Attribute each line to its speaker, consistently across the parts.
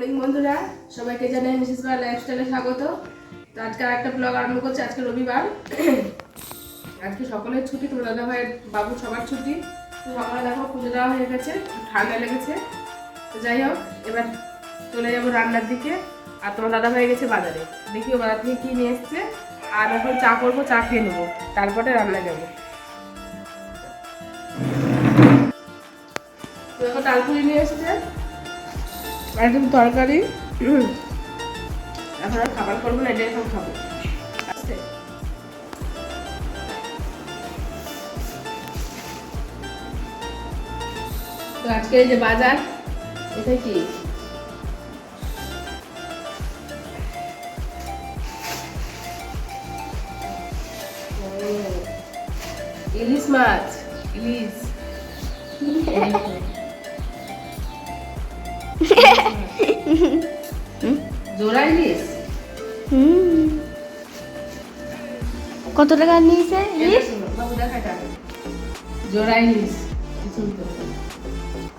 Speaker 1: Morning বন্ধুরা, সবাইকে জানাই মিসেস বার লাইফস্টাইলে স্বাগত। তো আজকে আর একটা ব্লগ আরম্ভ করছি, আজকে রবিবার। আজকে সকলের ছুটি, তোমার দাদা ভাইয়ের বাবু সবার ছুটি। সকালে দেখো পুজো দেওয়া হয়ে গেছে ঠান্ডা লেগেছে। তো যাই হোক, এবার চলে যাব রান্নার দিকে। আর তোমার দাদা ভাই গেছে বাজারে। দেখি ও বাজার থেকে কী নিয়ে এসছে। আর এখন চা করব, চা খেয়ে নেব। তারপরে রান্না যাব। এখন ডালপুরি নিয়ে এসছে। একদম তরকারি। এখন আর খাবার করব না এটাই এখন খাব। তো আজকে এই যে বাজার এটা কি? ইলিশ মাছ। ইলিশ। জোড়া ইলিশ
Speaker 2: হুম। কত টাকা নিয়েছে? ইলিশ?
Speaker 1: বাবু জোড়া ইলিশ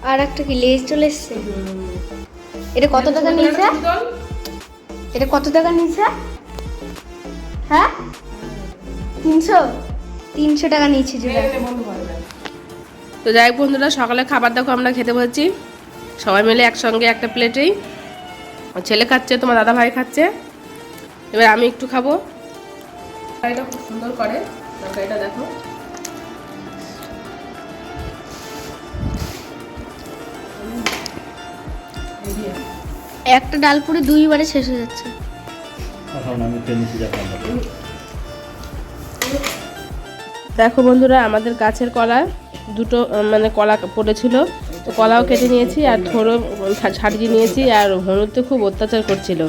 Speaker 2: আর একটা কি লেজ চলে এসছে? এটা কত টাকা নিয়েছে? এটা কত টাকা নিয়েছে? হ্যাঁ? তিনশো? তিনশো টাকা নিয়েছে জোড়া
Speaker 1: তো যাই বন্ধুরা সকালে খাবার দেখো আমরা খেতে বলছি সবাই মিলে একসঙ্গে একটা প্লেটেই। ছেলে খাচ্ছে তোমার দাদা ভাই খাচ্ছে। এবার আমি একটু খাব। তরকারিটা খুব সুন্দর করে। তরকারিটা দেখো।
Speaker 2: একটা ডাল পুরি দুইবারে শেষ হয়ে যাচ্ছে।
Speaker 1: দেখো বন্ধুরা আমাদের গাছের কলা দুটো মানে কলা পড়েছিল। তো কলাও কেটে নিয়েছি আর ছা- ছাড়িয়ে নিয়েছি আর হলুদতে খুব অত্যাচার করছিল।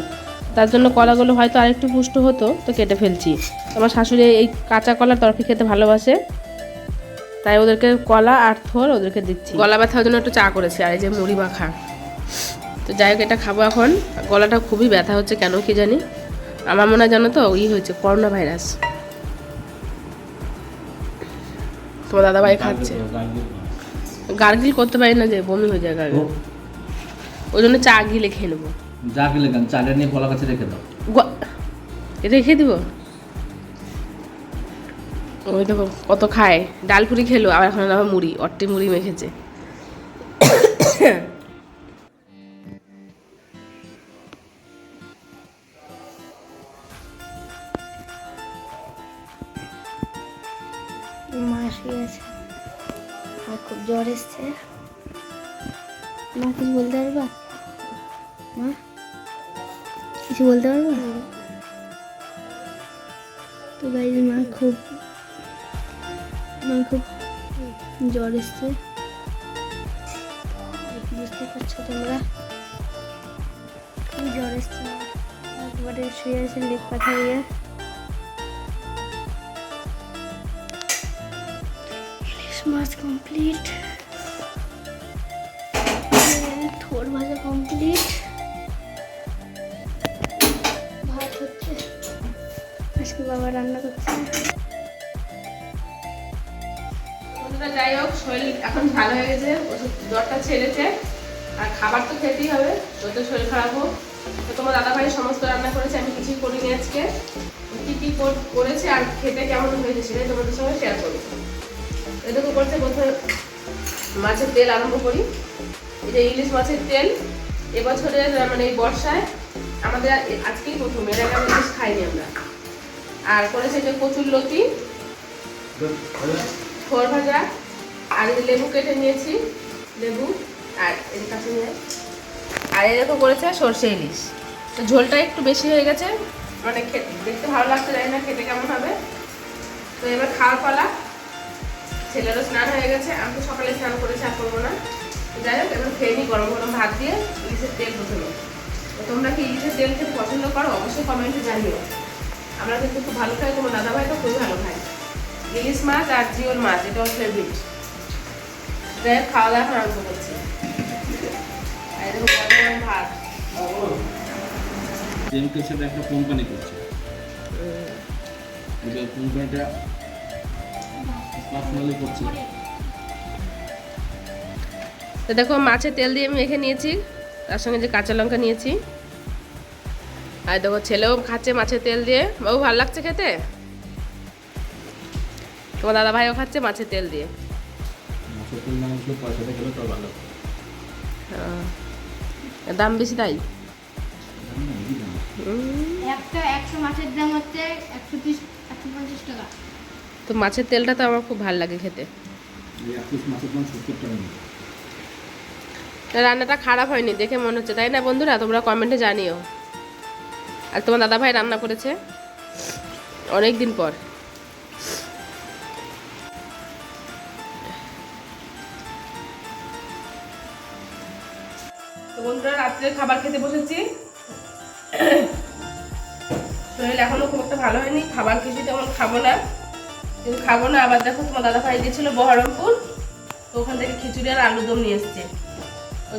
Speaker 1: তার জন্য কলাগুলো হয়তো আরেকটু পুষ্ট হতো, তো কেটে ফেলছি। আমার শাশুড়ি এই কাঁচা কলার তরফি খেতে ভালোবাসে। তাই ওদেরকে কলা আর থোর ওদেরকে দিচ্ছি। গলা ব্যথার জন্য একটু চা করেছি, আর এই যে মুড়ি মাখা। তো যাই হোক, এটা খাব এখন। গলাটা খুবই ব্যথা হচ্ছে কেন কি জানি? আমার মনে হয় জানো তো, ই হয়েছে করোনা ভাইরাস তোমার দাদা ভাই খাচ্ছে। গার্গিল করতে পারি না যে বমি হয়ে যায় গার্গিল ওই জন্য চা গিলে খেয়ে নেব।
Speaker 3: যা গিলে খান চাটা নিয়ে কলা কাছে রেখে দাও।
Speaker 1: রেখে দিব? ওই দেখো কত খায়। ডাল পুরি খেলো আবার এখন আবার মুড়ি অট্টি মুড়ি মেখেছে।
Speaker 2: জ্বর এসছে। মা কিছু বলতে পারবা? মা কিছু বলতে পারবা? তো গাইজ মা খুব মা খুব জ্বর এসছে। বুঝতে পারছ তোমরা? খুব জ্বর এসছে একবারে শুয়ে আছে লিপ পাঠা মাছ কমপ্লিট থোর ভাজা কমপ্লিট ভাত হচ্ছে। আজকে বাবা রান্না করছে।
Speaker 1: যাই হোক, শরীর এখন ভালো হয়ে গেছে, ওষুধ জ্বরটা ছেড়েছে, আর খাবার তো খেতেই হবে যত শরীর খারাপ হোক। তো তোমার দাদা ভাই সমস্ত রান্না করেছে, আমি কিছুই করিনি আজকে। কী কী কর- করেছে আর খেতে কেমন হয়েছে সেটাই তোমাদের সঙ্গে শেয়ার করব। এটুকু করতে প্রথমে মাছের তেল আরম্ভ করি। যে ইলিশ মাছের তেল, এবছরের মানে এই বর্ষায় আমাদের আজকেই প্রথম, এর আগে ইলিশ খাইনি আমরা। আর করেছে যে কচুর লতি, খোর ভাজা, আর লেবু কেটে নিয়েছি, লেবু, আর এই কাছে নিয়ে। আর এরকম করেছে সর্ষে ইলিশ। ঝোলটা একটু বেশি হয়ে গেছে মানে খেতে, দেখতে ভালো লাগছে, জানি না খেতে কেমন হবে। তো এবার খাওয়ার পালা। ছেলেরও স্নান হয়ে গেছে আমি তো সকালে স্নান করেছি আর করব না। যাই হোক এবার খেয়ে নিই গরম গরম ভাত দিয়ে ইলিশের তেল প্রথমে তোমরা কি ইলিশের তেল খেতে পছন্দ করো? অবশ্যই কমেন্টে জানিও। আমরা কিন্তু খুব ভালো খাই তোমার দাদা ভাই তো খুবই ভালো খাই ইলিশ মাছ আর জিওল মাছ এটা ওর ফেভারিট যাই হোক খাওয়া দাওয়া আরম্ভ করছি। ভাত।
Speaker 3: জেমকের সাথে একটা কোম্পানি করছে। কোম্পানিটা পার্সোনালি করছে।
Speaker 1: তো দেখো মাছের তেল দিয়ে আমি মেখে নিয়েছি তার সঙ্গে যে কাঁচা লঙ্কা নিয়েছি। আর দেখো ছেলেও খাচ্ছে মাছের তেল দিয়ে। বাবু ভালো লাগছে খেতে? তোমার দাদা ভাইও খাচ্ছে মাছের তেল দিয়ে। আহ, দাম বেশি তাই?
Speaker 2: একটা একশো মাছের দাম হচ্ছে একশো তিরিশ একশো পঞ্চাশ টাকা।
Speaker 1: তো মাছের তেলটা তো আমার খুব ভালো লাগে খেতে। রান্নাটা খারাপ হয়নি দেখে মনে হচ্ছে তাই না বন্ধুরা? তোমরা কমেন্টে জানিও। আর তোমার দাদা ভাই রান্না করেছে? অনেক দিন পর বন্ধুরা রাত্রে খাবার খেতে বসেছি। শরীর এখনও খুব একটা ভালো হয়নি খাবার কিছু তেমন খাব না। কিন্তু খাব না। আবার দেখো, তোমার দাদা ভাই দিয়েছিল বহরমপুর, তো ওখান থেকে খিচুড়ি আর আলুদম নিয়ে এসছে।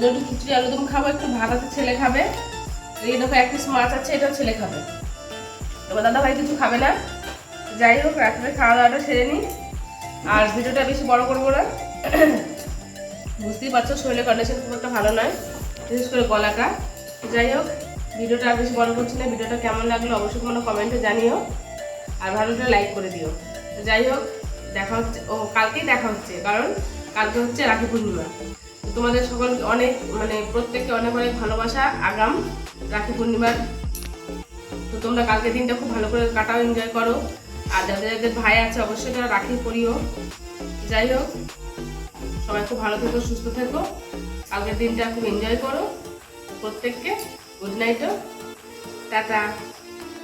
Speaker 1: জন্য একটু খিচুড়ি আলুদম খাব, একটু ভাত আছে, ছেলে খাবে। এই দেখো, এক পিস মাছ আছে, এটাও ছেলে খাবে। তোমার দাদা ভাই কিছু খাবে না। যাই হোক, রাত্রে খাওয়া দাওয়াটা সেরে নিই। আর ভিডিওটা বেশি বড় করব না। বুঝতেই পারছ, শরীরের কন্ডিশন খুব একটা ভালো নয়, বিশেষ করে গলাটা। যাই হোক, ভিডিওটা আর বেশি বড় করছি না। ভিডিওটা কেমন লাগল অবশ্যই কোনো কমেন্টে জানিও। আর ভালো লাগলে লাইক করে দিও। তো যাই হোক, দেখা হচ্ছে, ও কালকেই দেখা হচ্ছে, কারণ কালকে হচ্ছে রাখি পূর্ণিমা। তোমাদের সকলকে অনেক মানে প্রত্যেককে অনেক অনেক ভালোবাসা, আগাম রাখি পূর্ণিমার। তো তোমরা কালকে দিনটা খুব ভালো করে কাটাও এনজয় করো। আর যাদের যাদের ভাই আছে, অবশ্যই তারা রাখি পরিও। যাই হোক, সবাই খুব ভালো থেকো, সুস্থ থেকো। কালকের দিনটা খুব এনজয় করো। প্রত্যেককে গুড নাইটও টাটা।